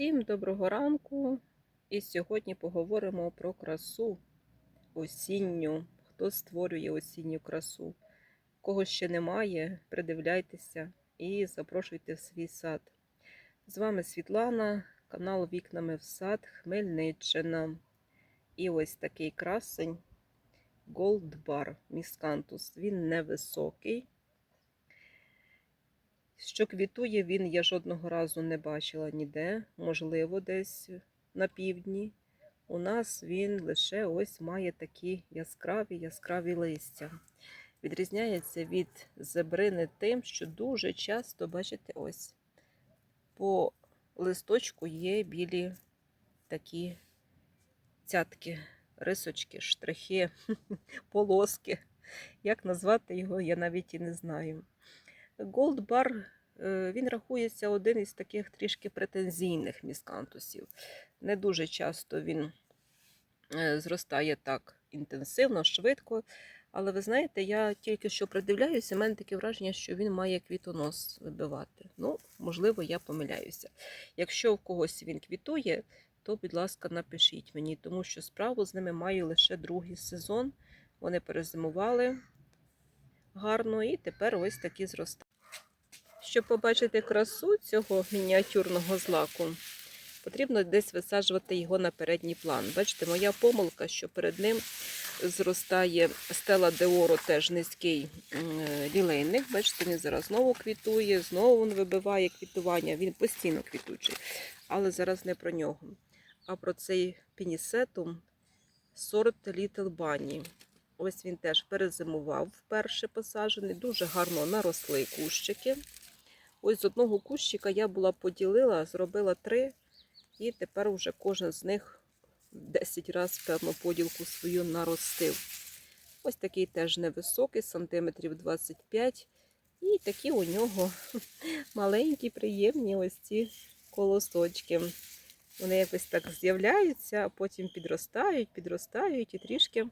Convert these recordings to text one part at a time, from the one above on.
Всім доброго ранку. І сьогодні поговоримо про красу осінню. Хто створює осінню красу? Кого ще немає, придивляйтеся і запрошуйте в свій сад. З вами Світлана, канал Вікнами в сад Хмельниччина. І ось такий красень Gold Bar Miscanthus. Він невисокий. Що квітує він, я жодного разу не бачила ніде, можливо, десь на півдні. У нас він лише ось має такі яскраві яскраві листя. Відрізняється від зебрини тим, що дуже часто, бачите, ось по листочку є білі такі цятки, рисочки, штрихи, полоски. Як назвати його, я навіть і не знаю. Bar е, він рахується один із таких трішки претензійних міскантусів. Не дуже часто він е, зростає так інтенсивно, швидко. Але ви знаєте, я тільки що придивляюся, у мене таке враження, що він має квітонос вибивати. Ну, можливо, я помиляюся. Якщо в когось він квітує, то, будь ласка, напишіть мені, тому що справу з ними маю лише другий сезон. Вони перезимували гарно і тепер ось такі зростають. Щоб побачити красу цього мініатюрного злаку, потрібно десь висаджувати його на передній план. Бачите, моя помилка, що перед ним зростає стела Деоро, теж низький лілейник. Бачите, він зараз знову квітує, знову він вибиває квітування. Він постійно квітучий. Але зараз не про нього, а про цей пінісетум сорт Little Bunny. Ось він теж перезимував вперше посаджений, дуже гарно наросли кущики. Ось з одного кущика я була поділила, зробила три, і тепер вже кожен з них 10 разів, певно, поділку свою наростив. Ось такий теж невисокий, сантиметрів 25. І такі у нього маленькі, приємні ось ці колосочки. Вони якось так з'являються, а потім підростають, підростають і трішки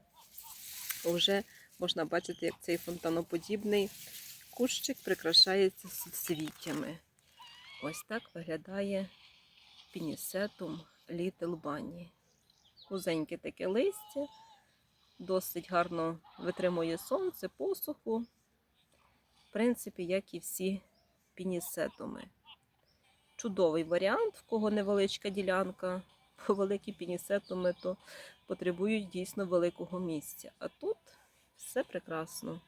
вже можна бачити, як цей фонтаноподібний кущик прикрашається суцвіттями. Ось так виглядає пінісетум Little Bunny. Кузеньке таке листя, досить гарно витримує сонце, посуху. В принципі, як і всі пінісетуми. Чудовий варіант, в кого невеличка ділянка, бо великі пінісетуми то потребують дійсно великого місця. А тут все прекрасно.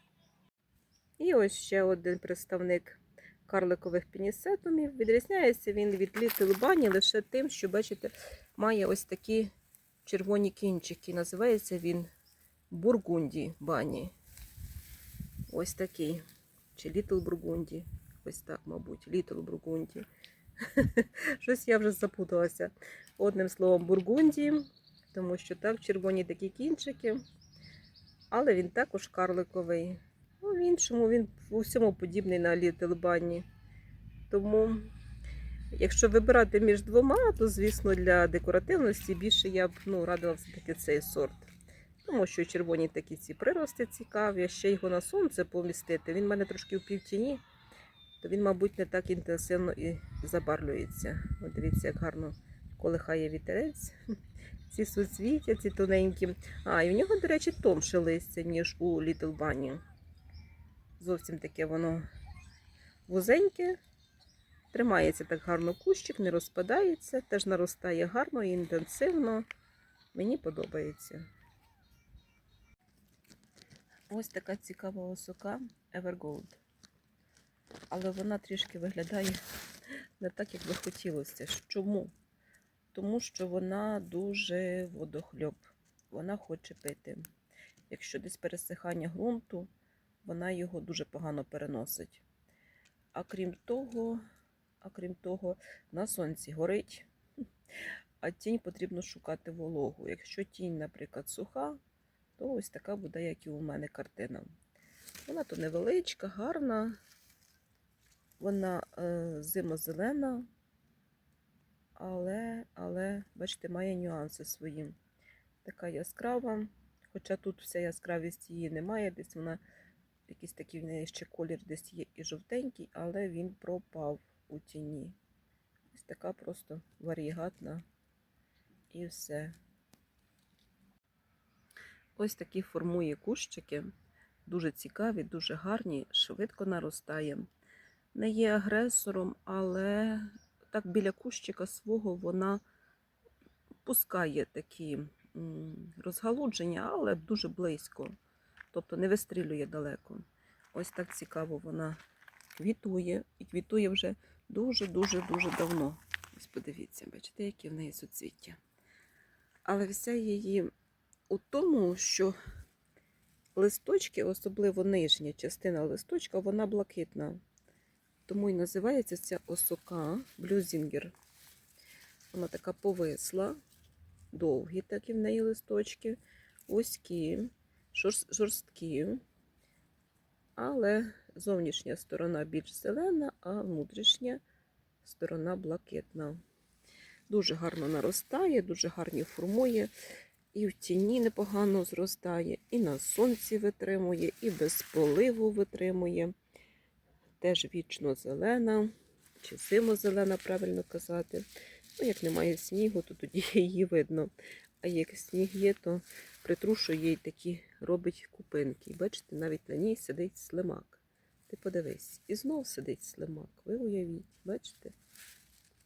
І ось ще один представник карликових пінісетумів. Відрізняється він від Little Bunny лише тим, що, бачите, має ось такі червоні кінчики. Називається він Бургунді Бані. Ось такий. Чи Little Бургунді. Ось так, мабуть, Little Бургунді. Щось я вже запуталася. Одним словом, Бургунді, тому що так червоні такі кінчики. Але він також карликовий. В іншому він в усьому подібний на Bunny. Тому, якщо вибирати між двома, то, звісно, для декоративності більше я б ну, радила все-таки цей сорт. Тому що червоні такі ці прирости цікаві, а ще його на сонце помістити. Він в мене трошки в півтіні, то він, мабуть, не так інтенсивно і забарвлюється. От дивіться, як гарно колихає вітерець. Ці суцвіття, ці тоненькі. А, і в нього, до речі, тонше листя, ніж у Little Bunny. Зовсім таке воно вузеньке. Тримається так гарно кущик, не розпадається, теж наростає гарно і інтенсивно. Мені подобається. Ось така цікава осока Evergold. Але вона трішки виглядає не так, як би хотілося. Чому? Тому що вона дуже водохльоб. Вона хоче пити. Якщо десь пересихання ґрунту, вона його дуже погано переносить. А крім того, а крім того, на сонці горить, а тінь потрібно шукати вологу. Якщо тінь, наприклад, суха, то ось така буде, як і у мене картина. Вона то невеличка, гарна, вона е, зимозелена, але, але, бачите, має нюанси свої. Така яскрава, хоча тут вся яскравість її немає, десь вона якийсь такий в неї ще колір десь є і жовтенький, але він пропав у тіні. Ось така просто варігатна і все. Ось такі формує кущики. Дуже цікаві, дуже гарні, швидко наростає. Не є агресором, але так біля кущика свого вона пускає такі розгалудження, але дуже близько. Тобто не вистрілює далеко. Ось так цікаво вона квітує і квітує вже дуже-дуже-дуже давно. Ось подивіться, бачите, які в неї суцвіття. Але вся її у тому, що листочки, особливо нижня частина листочка, вона блакитна. Тому і називається ця осока блюзінгер. Вона така повисла, довгі такі в неї листочки, вузькі, шорс- жорсткі. Але зовнішня сторона більш зелена, а внутрішня сторона блакитна. Дуже гарно наростає, дуже гарно формує. І в тіні непогано зростає, і на сонці витримує, і без поливу витримує. Теж вічно зелена, чи зимозелена, правильно казати. Ну, як немає снігу, то тоді її видно. А як сніг є, то притрушує їй такі робить купинки. Бачите, навіть на ній сидить слимак. Ти подивись, і знов сидить слимак. Ви уявіть, бачите?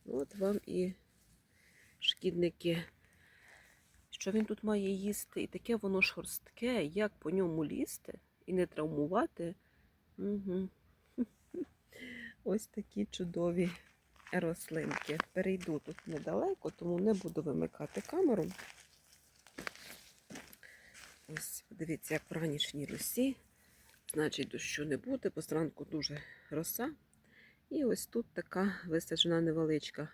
От вам і шкідники. Що він тут має їсти? І таке воно шорстке, як по ньому лізти і не травмувати. Угу. Ось такі чудові рослинки. Перейду тут недалеко, тому не буду вимикати камеру. Ось, подивіться, як в ранішній росі. Значить, дощу не буде, бо зранку дуже роса. І ось тут така висаджена невеличка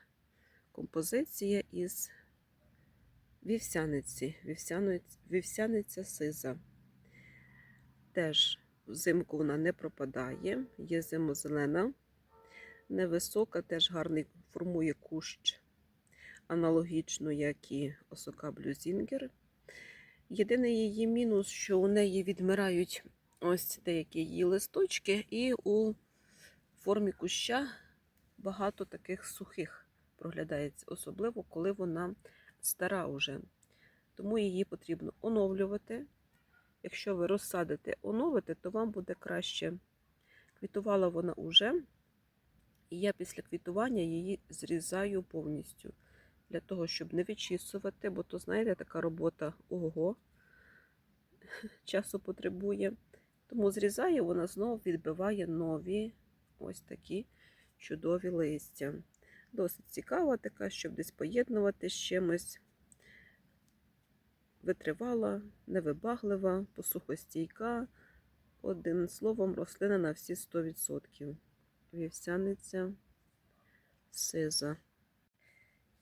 композиція із вівсяниці, вівсяниць, вівсяниця сиза. Теж взимку вона не пропадає, є зимозелена, невисока, теж гарний формує кущ, аналогічно, як і осока блюзінгер. Єдиний її мінус, що у неї відмирають ось деякі її листочки, і у формі куща багато таких сухих проглядається, особливо коли вона стара уже. Тому її потрібно оновлювати. Якщо ви розсадите, оновите, то вам буде краще. Квітувала вона уже, і я після квітування її зрізаю повністю. Для того, щоб не відчісувати, бо то, знаєте, така робота ого, часу потребує. Тому зрізаю, вона знову відбиває нові ось такі чудові листя. Досить цікава така, щоб десь поєднувати з чимось. Витривала, невибаглива, посухостійка. Одним словом, рослина на всі 100%. Вівсяниця сиза.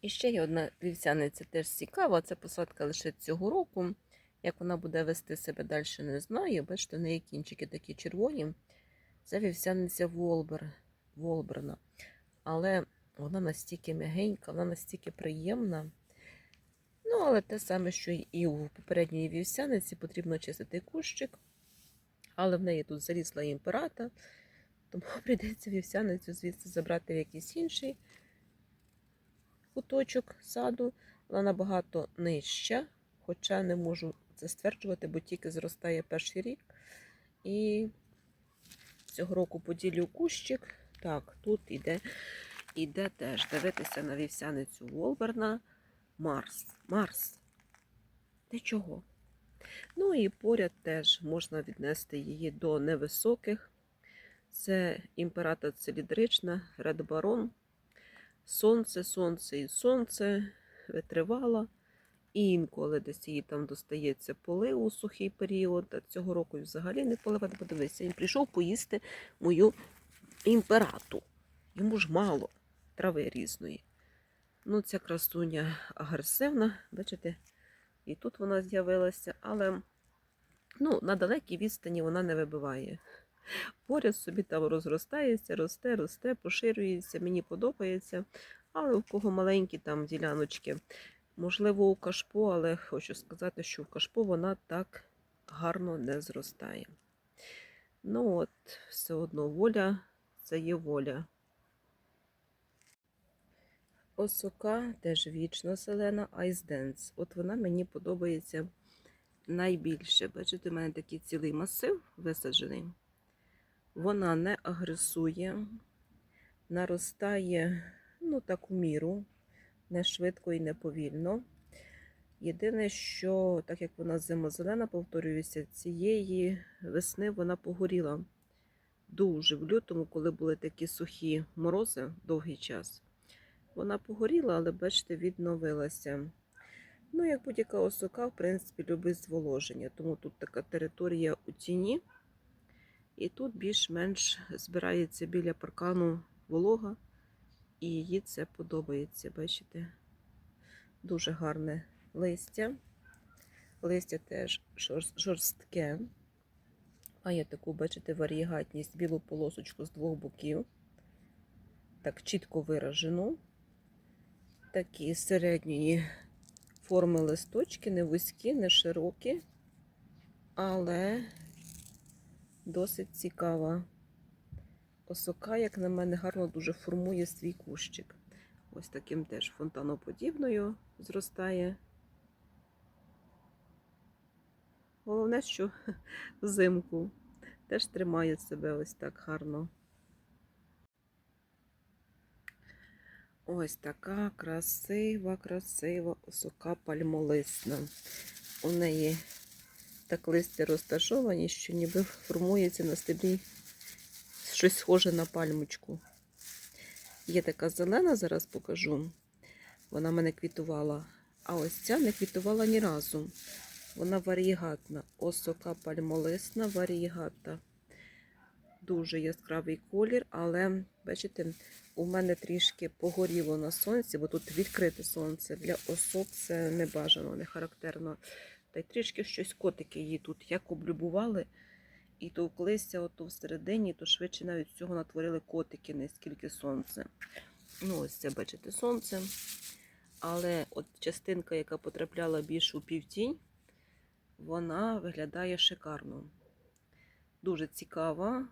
І ще є одна вівсяниця теж цікава. Це посадка лише цього року. Як вона буде вести себе далі, не знаю. Бачите, в неї кінчики такі червоні. Це вівсяниця Волбер, Волберна. Але вона настільки м'ягенька, вона настільки приємна. Ну, але те саме, що і у попередньої вівсяниці, потрібно чистити кущик. Але в неї тут залізла імперата, тому прийдеться вівсяницю звідси забрати в якийсь інший куточок саду. Вона набагато нижча, хоча не можу це стверджувати, бо тільки зростає перший рік. І цього року поділю кущик. Так, тут іде, іде теж дивитися на вівсяницю Волберна. Марс. Марс. Ти чого? Ну і поряд теж можна віднести її до невисоких. Це імператор циліндрична, редбарон. Сонце, сонце і сонце витривала. І інколи десь їй там достається полив у сухий період. А цього року взагалі не поливати. Подивися, він прийшов поїсти мою імперату. Йому ж мало трави різної. Ну, ця красуня агресивна, бачите, і тут вона з'явилася, але ну, на далекій відстані вона не вибиває. Поряд собі там розростається, росте, росте, поширюється, мені подобається. Але у кого маленькі там діляночки, можливо, у кашпо, але хочу сказати, що в кашпо вона так гарно не зростає. Ну от, все одно воля це є воля. осока теж вічно зелена Ice Dance. От вона мені подобається найбільше. Бачите, у мене такий цілий масив висаджений. Вона не агресує, наростає ну, так у міру, не швидко і не повільно. Єдине, що, так як вона зимозелена, повторююся, цієї весни вона погоріла дуже в лютому, коли були такі сухі морози довгий час. Вона погоріла, але, бачите, відновилася. Ну, як будь-яка осока, в принципі, любить зволоження. Тому тут така територія у тіні. І тут більш-менш збирається біля паркану волога, і їй це подобається. Бачите? Дуже гарне листя. Листя теж жорстке. Має таку, бачите, варієгатність, білу полосочку з двох боків. Так чітко виражену. Такі середньої форми листочки, не вузькі, не широкі, але досить цікава. Осока, як на мене, гарно дуже формує свій кущик. Ось таким теж фонтаноподібною зростає. Головне, що взимку теж тримає себе ось так гарно. Ось така красива, красива осока пальмолисна. У неї так листя розташовані, що ніби формується на стеблі щось схоже на пальмочку. Є така зелена, зараз покажу. Вона мене квітувала. А ось ця не квітувала ні разу. Вона варієгатна. Осока пальмолисна, варієгатна. Дуже яскравий колір, але, бачите, у мене трішки погоріло на сонці, бо тут відкрите сонце. Для осок це не бажано, не характерно. Та й трішки щось котики її тут як облюбували і товклися ото всередині, то швидше навіть цього натворили котики, не скільки сонце. Ну, ось це, бачите, сонце. Але от частинка, яка потрапляла більш у півтінь, вона виглядає шикарно. Дуже цікава.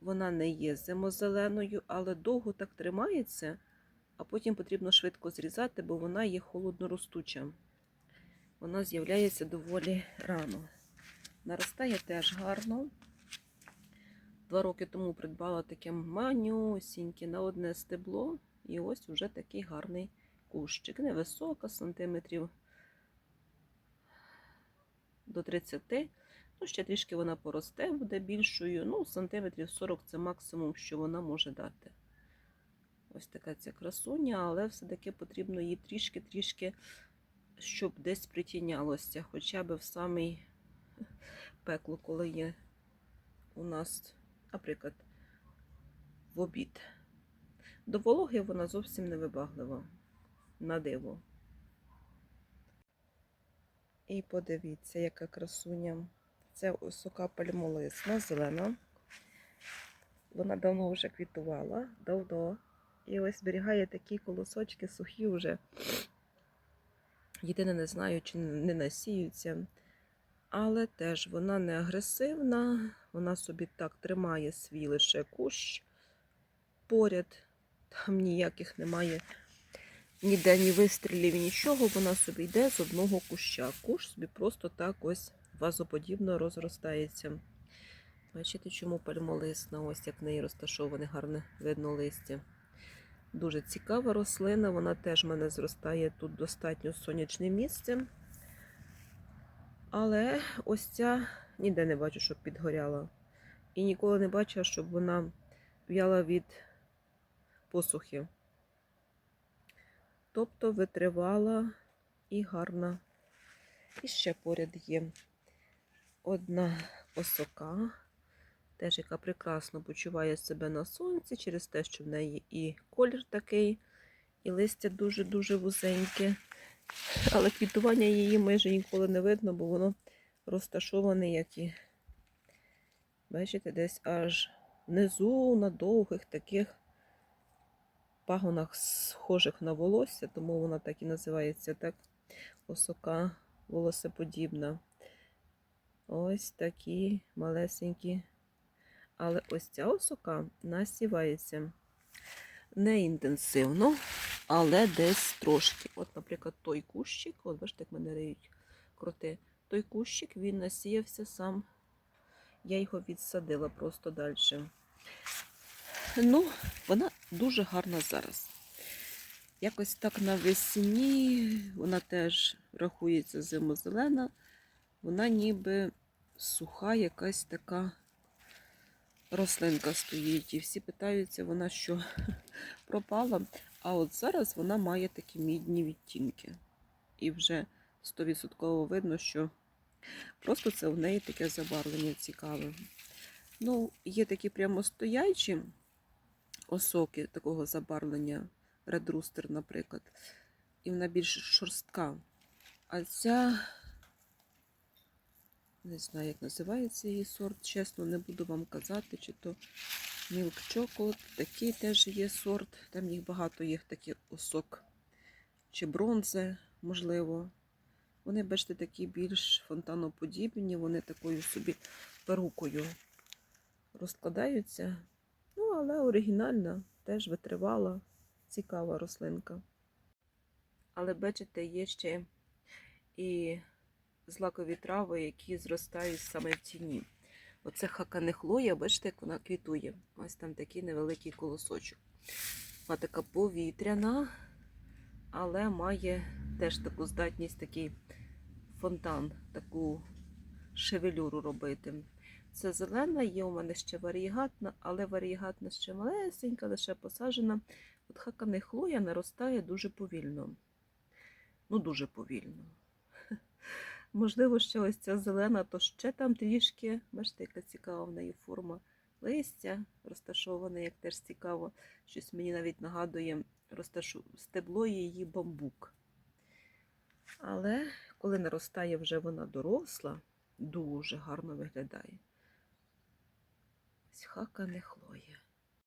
Вона не є зимозеленою, але довго так тримається, а потім потрібно швидко зрізати, бо вона є холодноростуча. Вона з'являється доволі рано. Наростає теж гарно. Два роки тому придбала таке манюсіньке на одне стебло. І ось вже такий гарний кущик. Невисока, сантиметрів до 30. Ну, ще трішки вона поросте, буде більшою. Ну, сантиметрів 40 це максимум, що вона може дати. Ось така ця красуня, але все-таки потрібно її трішки-трішки, щоб десь притінялося, хоча б в самий пекло, коли є у нас, наприклад, в обід. До вологи вона зовсім не вибаглива. На диво. І подивіться, яка красуня. Це осока пальмолисна, зелена. Вона давно вже квітувала, давно. І ось зберігає такі колосочки сухі вже. Єдине, не знаю, чи не насіються. Але теж вона не агресивна, вона собі так тримає свій лише кущ поряд. Там ніяких немає ніде ні вистрілів, нічого. Вона собі йде з одного куща. Кущ собі просто так ось вазоподібно розростається. Бачите, чому пальмолисна, ось як в неї розташоване гарне видно листя. Дуже цікава рослина, вона теж в мене зростає тут достатньо сонячне місце. Але ось ця ніде не бачу, щоб підгоряла. І ніколи не бачила, щоб вона в'яла від посухи. Тобто витривала і гарна. І ще поряд є одна осока, теж яка прекрасно почуває себе на сонці через те, що в неї і колір такий, і листя дуже-дуже вузеньке. Але квітування її майже ніколи не видно, бо воно розташоване, як і, бачите, десь аж внизу на довгих таких пагонах, схожих на волосся, тому вона так і називається так осока волосеподібна. Ось такі малесенькі. Але ось ця осока насівається не інтенсивно. але десь трошки. От, наприклад, той кущик, от бачите, як мене риють крути. Той кущик він насіявся сам. Я його відсадила просто далі. Ну, вона дуже гарна зараз. Якось так навесні вона теж рахується зимозелена. Вона ніби суха, якась така рослинка стоїть. І всі питаються, вона що пропала. А от зараз вона має такі мідні відтінки. І вже 100% видно, що просто це в неї таке забарвлення цікаве. Ну, є такі прямо стоячі осоки такого забарвлення, Rooster, наприклад. І вона більш шорстка. А ця, не знаю, як називається її сорт, чесно, не буду вам казати, чи то Milk Chocolate, такий теж є сорт, там їх багато їх такий осок, чи бронзе, можливо. Вони, бачите, такі більш фонтаноподібні, вони такою собі перукою розкладаються. Ну, але оригінальна, теж витривала, цікава рослинка. Але бачите, є ще і злакові трави, які зростають саме в тіні. Оце хаканехлоя, бачите, як вона квітує. Ось там такий невеликий колосочок. Вона така повітряна, але має теж таку здатність, такий фонтан, таку шевелюру робити. Це зелена, є у мене ще варієгатна, але варієгатна ще малесенька, лише посаджена. От хаканехлоя наростає дуже повільно. Ну, дуже повільно. Можливо, ще ось ця зелена, то ще там трішки, бачите, яка цікава в неї форма листя розташоване, як теж цікаво. Щось мені навіть нагадує розташу... стебло її бамбук. Але коли наростає вже вона доросла, дуже гарно виглядає. Ось хака не хлоя.